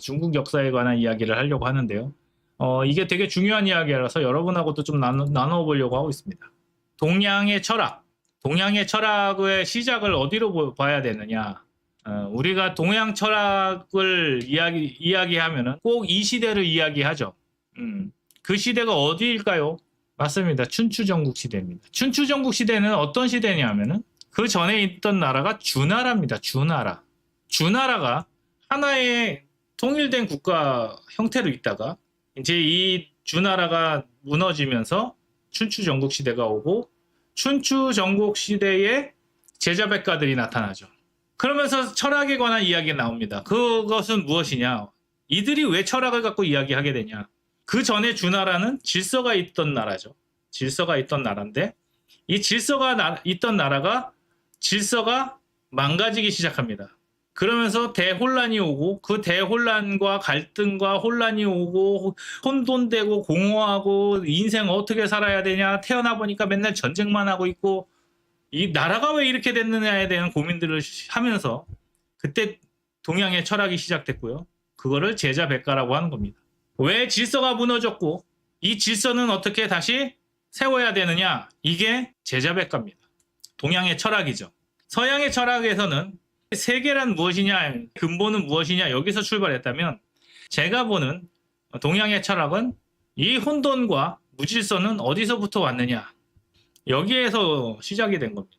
중국 역사에 관한 이야기를 하려고 하는데요. 어, 이게 되게 중요한 이야기라서 여러분하고도 좀 나눠, 나눠 보려고 하고 있습니다. 동양의 철학. 동양의 철학의 시작을 어디로 보- 봐야 되느냐. 어, 우리가 동양 철학을 이야기, 이야기하면은 꼭 이 시대를 이야기하죠. 음, 그 시대가 어디일까요? 맞습니다. 춘추전국 시대입니다. 춘추전국 시대는 어떤 시대냐면은 그 전에 있던 나라가 주나라입니다. 주나라. 주나라가 하나의 통일된 국가 형태로 있다가 이제 이 주나라가 무너지면서 춘추 전국 시대가 오고 춘추 전국 시대에 제자백가들이 나타나죠. 그러면서 철학에 관한 이야기가 나옵니다. 그것은 무엇이냐? 이들이 왜 철학을 갖고 이야기하게 되냐? 그 전에 주나라는 질서가 있던 나라죠. 질서가 있던 나라인데 이 질서가 나- 있던 나라가 질서가 망가지기 시작합니다. 그러면서 대혼란이 오고 그 대혼란과 갈등과 혼란이 오고 혼돈되고 공허하고 인생 어떻게 살아야 되냐 태어나 보니까 맨날 전쟁만 하고 있고 이 나라가 왜 이렇게 됐느냐에 대한 고민들을 하면서 그때 동양의 철학이 시작됐고요. 그거를 제자 백가라고 하는 겁니다. 왜 질서가 무너졌고 이 질서는 어떻게 다시 세워야 되느냐 이게 제자 백가입니다. 동양의 철학이죠. 서양의 철학에서는 세계란 무엇이냐, 근본은 무엇이냐 여기서 출발했다면 제가 보는 동양의 철학은 이 혼돈과 무질서는 어디서부터 왔느냐 여기에서 시작이 된 겁니다.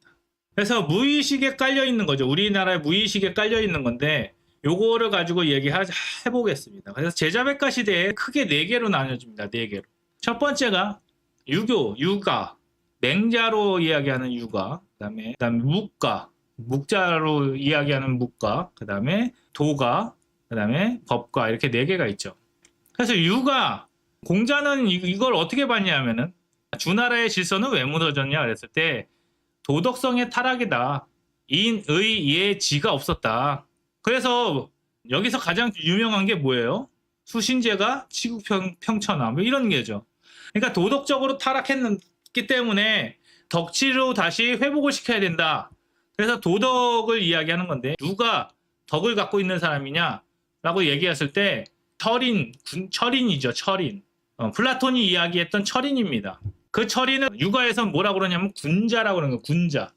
그래서 무의식에 깔려 있는 거죠. 우리나라의 무의식에 깔려 있는 건데 요거를 가지고 얘기해 보겠습니다. 그래서 제자백가 시대에 크게 네 개로 나눠집니다. 네 개로. 첫 번째가 유교, 유가, 맹자로 이야기하는 유가, 그다음에 그다음에 묵가, 묵자로 이야기하는 묵가, 그다음에 도가, 그 다음에 법가 이렇게 네 개가 있죠. 그래서 유가 공자는 이- 이걸 어떻게 봤냐면은 주나라의 질서는 왜 무너졌냐 그랬을 때 도덕성의 타락이다. 인의 예 지가 없었다. 그래서 여기서 가장 유명한 게 뭐예요? 수신제가 치국평 평천함 뭐 이런 게죠. 그러니까 도덕적으로 타락했기 때문에 덕치로 다시 회복을 시켜야 된다. 그래서 도덕을 이야기하는 건데 누가 덕을 갖고 있는 사람이냐라고 얘기했을 때 철인, 군, 철인이죠. 철인. 어, 플라톤이 이야기했던 철인입니다. 그 철인은 육아에서 뭐라고 그러냐면 군자라고 그러는 거예요. 군자.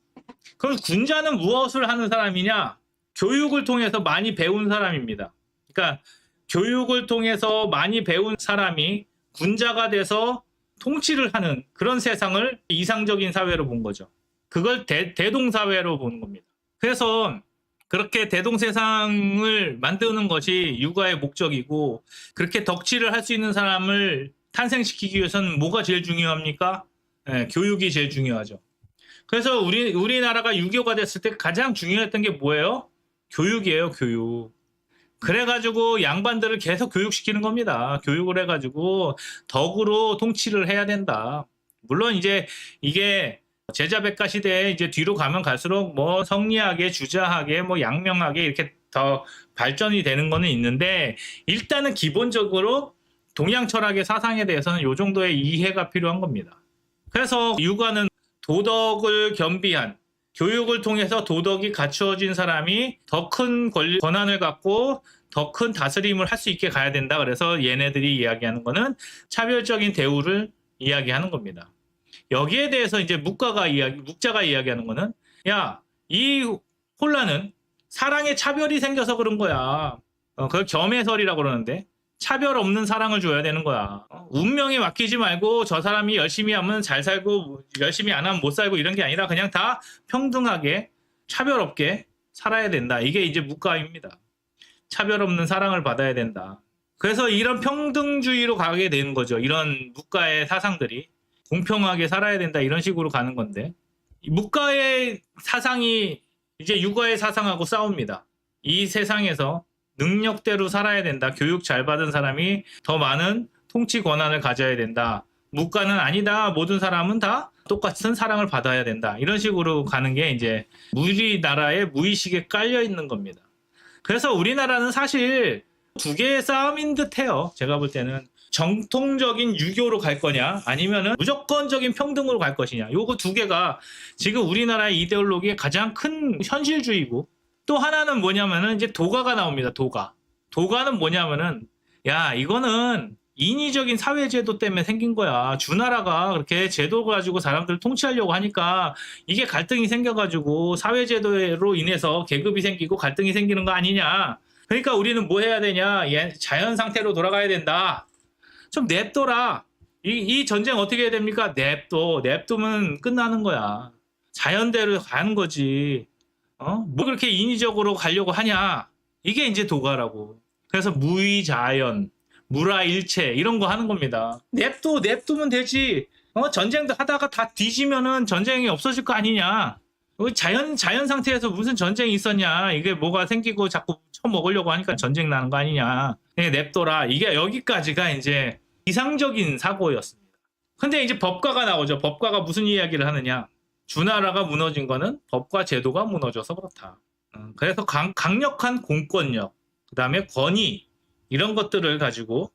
그럼 군자는 무엇을 하는 사람이냐? 교육을 통해서 많이 배운 사람입니다. 그러니까 교육을 통해서 많이 배운 사람이 군자가 돼서 통치를 하는 그런 세상을 이상적인 사회로 본 거죠. 그걸 대, 대동사회로 보는 겁니다. 그래서 그렇게 대동 세상을 만드는 것이 육아의 목적이고 그렇게 덕치를 할수 있는 사람을 탄생시키기 위해서는 뭐가 제일 중요합니까? 예, 교육이 제일 중요하죠. 그래서 우리 우리나라가 유교가 됐을 때 가장 중요했던 게 뭐예요? 교육이에요, 교육. 그래가지고 양반들을 계속 교육시키는 겁니다. 교육을 해가지고 덕으로 통치를 해야 된다. 물론 이제 이게 제자백가 시대에 이제 뒤로 가면 갈수록 뭐 성리하게 주자하게 뭐 양명하게 이렇게 더 발전이 되는 거는 있는데 일단은 기본적으로 동양 철학의 사상에 대해서는 요 정도의 이해가 필요한 겁니다. 그래서 육아는 도덕을 겸비한 교육을 통해서 도덕이 갖추어진 사람이 더큰 권한을 갖고 더 큰 다스림을 할 수 있게 가야 된다. 그래서 얘네들이 이야기하는 거는 차별적인 대우를 이야기하는 겁니다. 여기에 대해서 이제 묵가가 이야기, 묵자가 이야기하는 거는 야, 이 혼란은 사랑에 차별이 생겨서 그런 거야. 어, 그걸 겸해설이라고 그러는데 차별 없는 사랑을 줘야 되는 거야. 어, 운명에 맡기지 말고 저 사람이 열심히 하면 잘 살고 열심히 안 하면 못 살고 이런 게 아니라 그냥 다 평등하게 차별 없게 살아야 된다. 이게 이제 묵가입니다. 차별 없는 사랑을 받아야 된다. 그래서 이런 평등주의로 가게 되는 거죠. 이런 묵가의 사상들이 공평하게 살아야 된다 이런 식으로 가는 건데 이 묵가의 사상이 이제 육아의 사상하고 싸웁니다. 이 세상에서 능력대로 살아야 된다. 교육 잘 받은 사람이 더 많은 통치 권한을 가져야 된다. 묵가는 아니다. 모든 사람은 다 똑같은 사랑을 받아야 된다. 이런 식으로 가는 게 이제 우리나라의 무의식에 깔려 있는 겁니다. 그래서 우리나라는 사실 두 개의 싸움인 듯 해요. 제가 볼 때는 정통적인 유교로 갈 거냐, 아니면은 무조건적인 평등으로 갈 것이냐. 요거 두 개가 지금 우리나라의 이데올로기의 가장 큰 현실주의고 또 하나는 뭐냐면은 이제 도가가 나옵니다. 도가. 도가는 뭐냐면은 야 이거는 인위적인 사회제도 때문에 생긴 거야. 주나라가 그렇게 제도 가지고 사람들 통치하려고 하니까 이게 갈등이 생겨가지고 사회제도로 인해서 계급이 생기고 갈등이 생기는 거 아니냐. 그러니까 우리는 뭐 해야 되냐. 얘 자연 상태로 돌아가야 된다. 좀 냅둬라. 이, 이 전쟁 어떻게 해야 됩니까? 냅둬. 냅두면 끝나는 거야. 자연대로 가는 거지. 어? 뭐 그렇게 인위적으로 가려고 하냐. 이게 이제 도가라고. 그래서 무의자연, 무라일체 이런 거 하는 겁니다. 냅둬, 냅두면 되지. 어? 전쟁도 하다가 다 뒤지면은 전쟁이 없어질 거 아니냐. 어, 자연 자연 상태에서 무슨 전쟁이 있었냐. 이게 뭐가 생기고 자꾸 처먹으려고 하니까 전쟁 나는 거 아니냐. 그냥 냅둬라. 이게 여기까지가 이제 이상적인 사고였습니다. 근데 이제 법과가 나오죠. 법과가 무슨 이야기를 하느냐. 주나라가 무너진 거는 법과 제도가 무너져서 그렇다. 음, 그래서 강, 강력한 공권력, 그 다음에 권위, 이런 것들을 가지고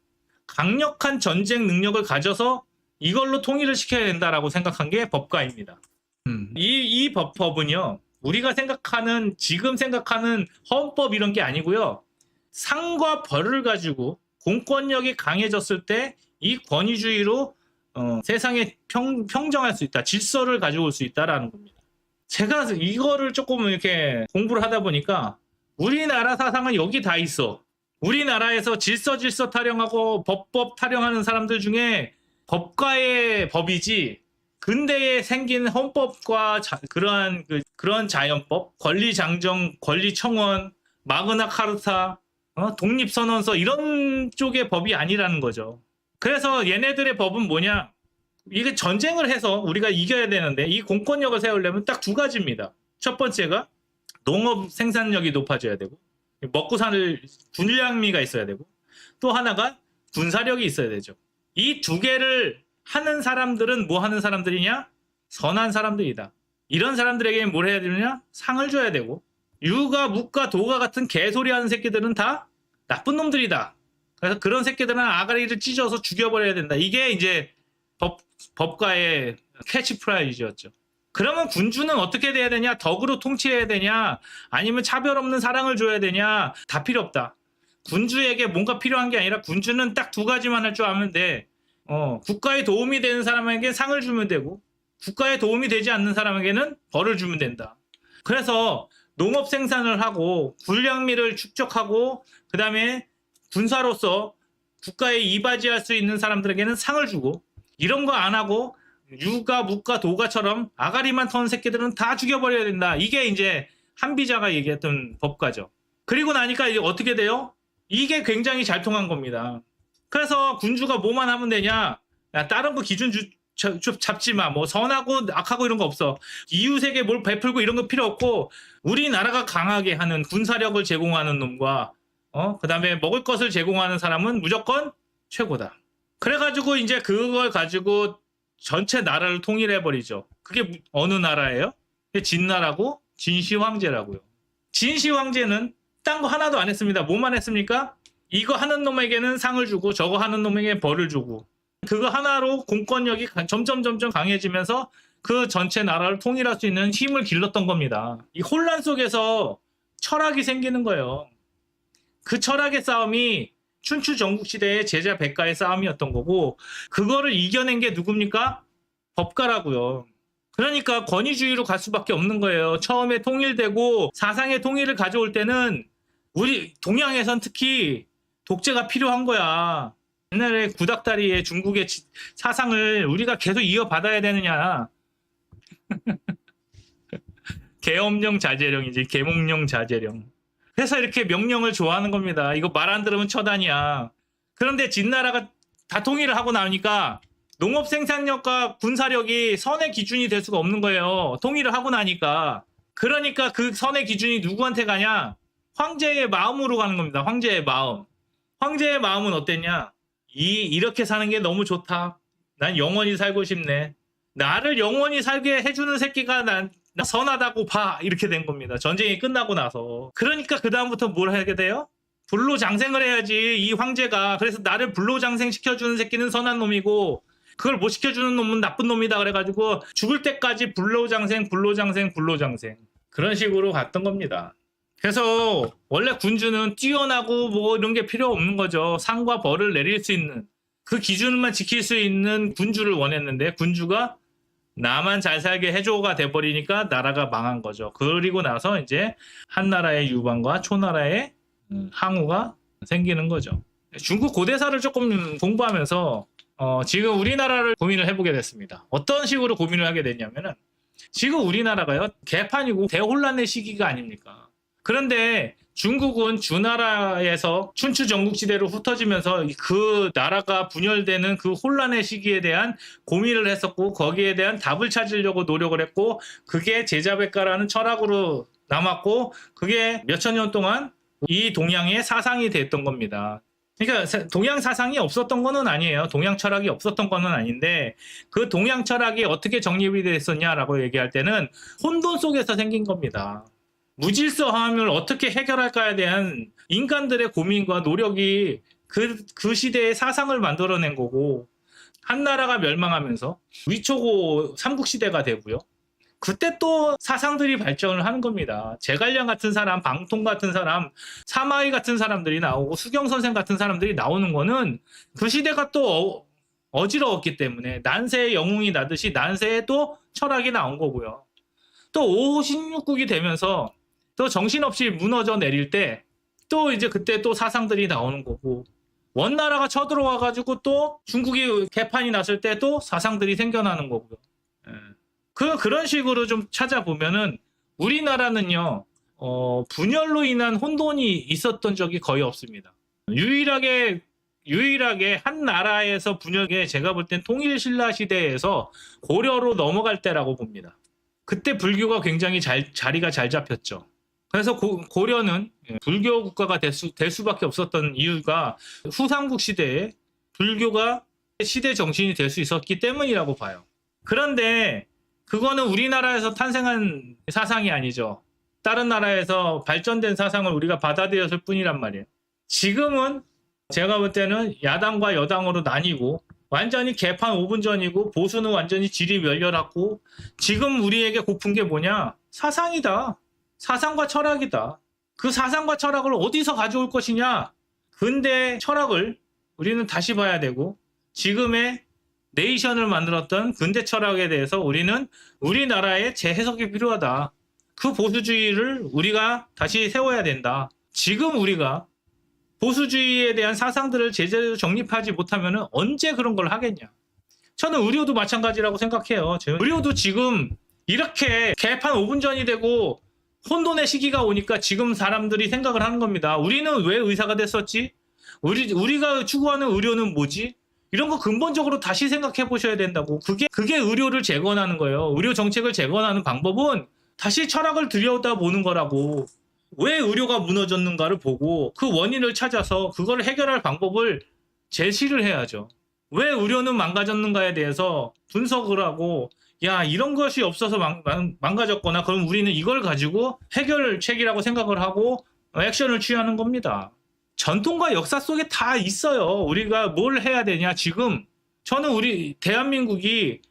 강력한 전쟁 능력을 가져서 이걸로 통일을 시켜야 된다라고 생각한 게 법가입니다. 음, 이, 이 법, 법은요, 우리가 생각하는, 지금 생각하는 헌법 이런 게 아니고요, 상과 벌을 가지고 공권력이 강해졌을 때 이 권위주의로 어, 세상에 평, 평정할 수 있다, 질서를 가져올 수 있다라는 겁니다. 제가 이거를 조금 이렇게 공부를 하다 보니까 우리나라 사상은 여기 다 있어. 우리나라에서 질서 질서 타령하고 법법 타령하는 사람들 중에 법과의 법이지 근대에 생긴 헌법과 자- 그러한 그, 그런 자연법, 권리장정, 권리청원, 마그나 카르타, 어? 독립선언서 이런 쪽의 법이 아니라는 거죠. 그래서 얘네들의 법은 뭐냐? 이게 전쟁을 해서 우리가 이겨야 되는데 이 공권력을 세우려면 딱 두 가지입니다. 첫 번째가 농업 생산력이 높아져야 되고 먹고 사는 군량미가 있어야 되고 또 하나가 군사력이 있어야 되죠. 이 두 개를 하는 사람들은 뭐 하는 사람들이냐? 선한 사람들이다. 이런 사람들에게 뭘 해야 되느냐? 상을 줘야 되고 유가 묵가 도가 같은 개소리 하는 새끼들은 다 나쁜 놈들이다. 그래서 그런 새끼들은 아가리를 찢어서 죽여버려야 된다. 이게 이제 법, 법가의 캐치프라이즈였죠. 그러면 군주는 어떻게 돼야 되냐? 덕으로 통치해야 되냐? 아니면 차별 없는 사랑을 줘야 되냐? 다 필요 없다. 군주에게 뭔가 필요한 게 아니라 군주는 딱 두 가지만 할줄 알면 돼. 어, 국가에 도움이 되는 사람에게 상을 주면 되고, 국가에 도움이 되지 않는 사람에게는 벌을 주면 된다. 그래서 농업 생산을 하고, 군량미를 축적하고, 그 다음에 군사로서 국가에 이바지할 수 있는 사람들에게는 상을 주고, 이런 거 안 하고, 유가, 묵가, 도가처럼 아가리만 터는 새끼들은 다 죽여버려야 된다. 이게 이제 한비자가 얘기했던 법과죠. 그리고 나니까 이제 어떻게 돼요? 이게 굉장히 잘 통한 겁니다. 그래서 군주가 뭐만 하면 되냐? 야, 다른 거 기준 주, 잡지 마. 뭐 선하고 악하고 이런 거 없어. 이웃에게 뭘 베풀고 이런 거 필요 없고 우리나라가 강하게 하는 군사력을 제공하는 놈과 어 그다음에 먹을 것을 제공하는 사람은 무조건 최고다. 그래가지고 이제 그걸 가지고 전체 나라를 통일해 버리죠. 그게 무- 어느 나라예요? 진나라고 진시 황제라고요. 진시 황제는 딴 거 하나도 안 했습니다. 뭐만 했습니까? 이거 하는 놈에게는 상을 주고 저거 하는 놈에게 벌을 주고 그거 하나로 공권력이 가- 점점 점점 강해지면서 그 전체 나라를 통일할 수 있는 힘을 길렀던 겁니다. 이 혼란 속에서 철학이 생기는 거예요. 그 철학의 싸움이 춘추 전국 시대의 제자 백가의 싸움이었던 거고 그거를 이겨낸 게 누굽니까? 법가라고요. 그러니까 권위주의로 갈 수밖에 없는 거예요. 처음에 통일되고 사상의 통일을 가져올 때는 우리 동양에선 특히 독재가 필요한 거야. 옛날에 구닥다리의 중국의 지- 사상을 우리가 계속 이어받아야 되느냐. 계엄령 자제령이지 계몽령 자제령. 그래서 이렇게 명령을 좋아하는 겁니다. 이거 말 안 들으면 처단이야. 그런데 진나라가 다 통일을 하고 나니까 농업 생산력과 군사력이 선의 기준이 될 수가 없는 거예요. 통일을 하고 나니까. 그러니까 그 선의 기준이 누구한테 가냐? 황제의 마음으로 가는 겁니다. 황제의 마음. 황제의 마음은 어땠냐? 이 이렇게 사는 게 너무 좋다. 난 영원히 살고 싶네. 나를 영원히 살게 해주는 새끼가 난, 나 선하다고 봐. 이렇게 된 겁니다. 전쟁이 끝나고 나서. 그러니까 그 다음부터 뭘 하게 돼요? 불로 장생을 해야지 이 황제가 그래서 나를 불로 장생 시켜주는 새끼는 선한 놈이고 그걸 못 시켜주는 놈은 나쁜 놈이다 그래가지고 죽을 때까지 불로 장생 불로 장생 불로 장생 그런 식으로 갔던 겁니다 그래서 원래 군주는 뛰어나고 뭐 이런 게 필요 없는 거죠. 상과 벌을 내릴 수 있는 그 기준만 지킬 수 있는 군주를 원했는데 군주가 나만 잘 살게 해줘가 돼버리니까 나라가 망한 거죠. 그리고 나서 이제 한 나라의 유방과 초나라의 음, 항우가 생기는 거죠. 중국 고대사를 조금 공부하면서 어, 지금 우리나라를 고민을 해보게 됐습니다. 어떤 식으로 고민을 하게 됐냐면은 지금 우리나라가요 개판이고 대혼란의 시기가 아닙니까? 그런데 중국은 주나라에서 춘추 전국시대로 흩어지면서 그 나라가 분열되는 그 혼란의 시기에 대한 고민을 했었고 거기에 대한 답을 찾으려고 노력을 했고 그게 제자백가라는 철학으로 남았고 그게 몇천 년 동안 이 동양의 사상이 됐던 겁니다. 그러니까 사- 동양 사상이 없었던 거는 아니에요. 동양 철학이 없었던 거는 아닌데 그 동양 철학이 어떻게 정립이 됐었냐라고 얘기할 때는 혼돈 속에서 생긴 겁니다. 무질서함을 어떻게 해결할까에 대한 인간들의 고민과 노력이 그, 그 시대의 사상을 만들어낸 거고 한 나라가 멸망하면서 위초고 삼국시대가 되고요. 그때 또 사상들이 발전을 하는 겁니다. 제갈량 같은 사람, 방통 같은 사람, 사마이 같은 사람들이 나오고 수경 선생 같은 사람들이 나오는 거는 그 시대가 또 어, 지러웠기 때문에 난세의 영웅이 나듯이 난세에 또 철학이 나온 거고요. 또 5호 16국이 되면서 또 정신없이 무너져 내릴 때 또 이제 그때 또 사상들이 나오는 거고 원나라가 쳐들어와 가지고 또 중국이 개판이 났을 때 또 사상들이 생겨나는 거고요. 예. 그 그런 식으로 좀 찾아보면은 우리나라는요 어, 분열로 인한 혼돈이 있었던 적이 거의 없습니다. 유일하게 유일하게 한 나라에서 분열게 제가 볼 땐 통일 신라 시대에서 고려로 넘어갈 때라고 봅니다. 그때 불교가 굉장히 잘 자리가 잘 잡혔죠. 그래서 고, 고려는 불교 국가가 될, 수, 될 수밖에 없었던 이유가 후삼국 시대에 불교가 시대 정신이 될 수 있었기 때문이라고 봐요. 그런데 그거는 우리나라에서 탄생한 사상이 아니죠. 다른 나라에서 발전된 사상을 우리가 받아들였을 뿐이란 말이에요. 지금은 제가 볼 때는 야당과 여당으로 나뉘고 완전히 개판 5분 전이고 보수는 완전히 질이 멸렬하고 지금 우리에게 고픈 게 뭐냐? 사상이다. 사상과 철학이다. 그 사상과 철학을 어디서 가져올 것이냐? 근대 철학을 우리는 다시 봐야 되고 지금의 네이션을 만들었던 근대 철학에 대해서 우리는 우리나라의 재해석이 필요하다. 그 보수주의를 우리가 다시 세워야 된다. 지금 우리가 보수주의에 대한 사상들을 제대로 정립하지 못하면 언제 그런 걸 하겠냐. 저는 의료도 마찬가지라고 생각해요. 저 의료도 지금 이렇게 개판 5분 전이 되고 혼돈의 시기가 오니까 지금 사람들이 생각을 하는 겁니다. 우리는 왜 의사가 됐었지? 우리, 우리가 추구하는 의료는 뭐지? 이런 거 근본적으로 다시 생각해 보셔야 된다고. 그게, 그게 의료를 재건하는 거예요. 의료 정책을 재건하는 방법은 다시 철학을 들여다 보는 거라고. 왜 의료가 무너졌는가를 보고 그 원인을 찾아서 그걸 해결할 방법을 제시를 해야죠. 왜 의료는 망가졌는가에 대해서 분석을 하고 야 이런 것이 없어서 망, 가졌거나 그럼 우리는 이걸 가지고 해결책이라고 생각을 하고 액션을 취하는 겁니다. 전통과 역사 속에 다 있어요. 우리가 뭘 해야 되냐 지금 저는 우리 대한민국이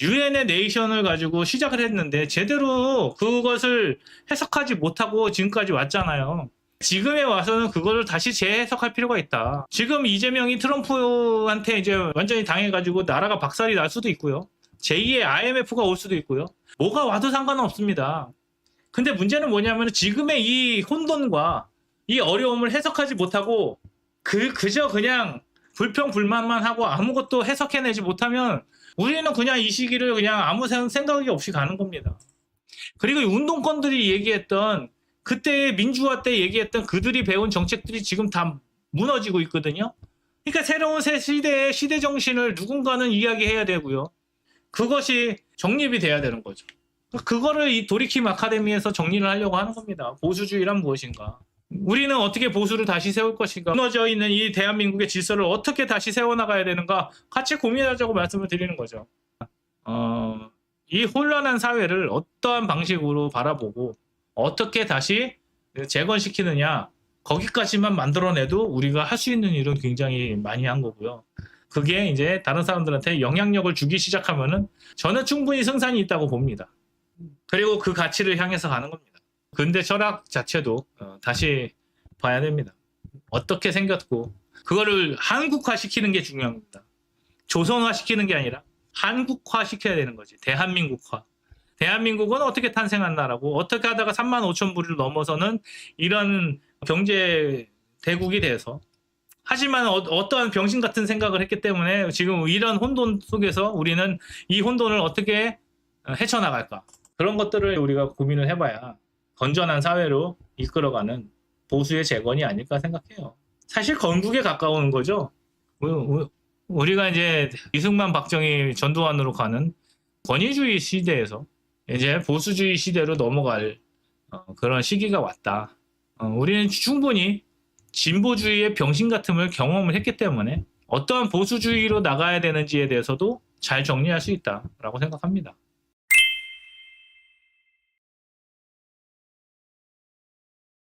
유엔의 네이션을 가지고 시작을 했는데 제대로 그것을 해석하지 못하고 지금까지 왔잖아요. 지금에 와서는 그거를 다시 재해석할 필요가 있다. 지금 이재명이 트럼프한테 이제 완전히 당해가지고 나라가 박살이 날 수도 있고요. 제2의 IMF가 올 수도 있고요. 뭐가 와도 상관은 없습니다. 근데 문제는 뭐냐면 지금의 이 혼돈과 이 어려움을 해석하지 못하고 그 그저 그냥 불평 불만만 하고 아무것도 해석해내지 못하면 우리는 그냥 이 시기를 그냥 아무 생- 생각이 없이 가는 겁니다. 그리고 이 운동권들이 얘기했던 그때 민주화 때 얘기했던 그들이 배운 정책들이 지금 다 무너지고 있거든요. 그러니까 새로운 새 시대의 시대 정신을 누군가는 이야기해야 되고요. 그것이 정립이 돼야 되는 거죠. 그거를 이 도리킴 아카데미에서 정리를 하려고 하는 겁니다. 보수주의란 무엇인가? 우리는 어떻게 보수를 다시 세울 것인가? 무너져 있는 이 대한민국의 질서를 어떻게 다시 세워나가야 되는가? 같이 고민하자고 말씀을 드리는 거죠. 어, 이 혼란한 사회를 어떠한 방식으로 바라보고 어떻게 다시 재건시키느냐? 거기까지만 만들어내도 우리가 할 수 있는 일은 굉장히 많이 한 거고요. 그게 이제 다른 사람들한테 영향력을 주기 시작하면은 저는 충분히 승산이 있다고 봅니다. 그리고 그 가치를 향해서 가는 겁니다. 근대 철학 자체도 어, 다시 봐야 됩니다. 어떻게 생겼고 그거를 한국화 시키는 게 중요합니다. 조선화 시키는 게 아니라 한국화 시켜야 되는 거지. 대한민국화. 대한민국은 어떻게 탄생한 나라고 어떻게 하다가 3만 5천 불을 넘어서는 이런 경제 대국이 돼서 하지만 어, 떠한 병신 같은 생각을 했기 때문에 지금 이런 혼돈 속에서 우리는 이 혼돈을 어떻게 헤쳐나갈까 그런 것들을 우리가 고민을 해봐야 건전한 사회로 이끌어가는 보수의 재건이 아닐까 생각해요. 사실 건국에 가까운 거죠. 우리가 이제 이승만, 박정희, 전두환으로 가는 권위주의 시대에서 이제 보수주의 시대로 넘어갈 어, 그런 시기가 왔다. 어, 우리는 충분히 진보주의의 병신 같음을 경험을 했기 때문에 어떠한 보수주의로 나가야 되는지에 대해서도 잘 정리할 수 있다라고 생각합니다.